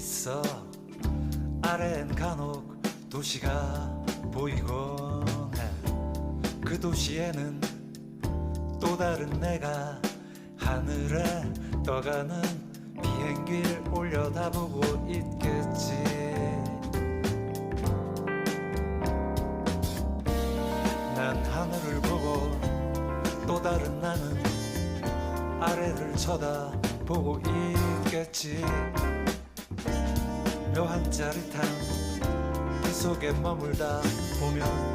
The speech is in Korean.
있어. 아래엔 간혹 도시가 보이곤 해그 도시에는 또 다른 내가 하늘에 떠가는 비행기를 올려다보고 있겠지. 난 하늘을 보고 또 다른 나는 아래를 쳐다 보고 있겠지. 묘한 짜릿함 그 속에 머물다 보면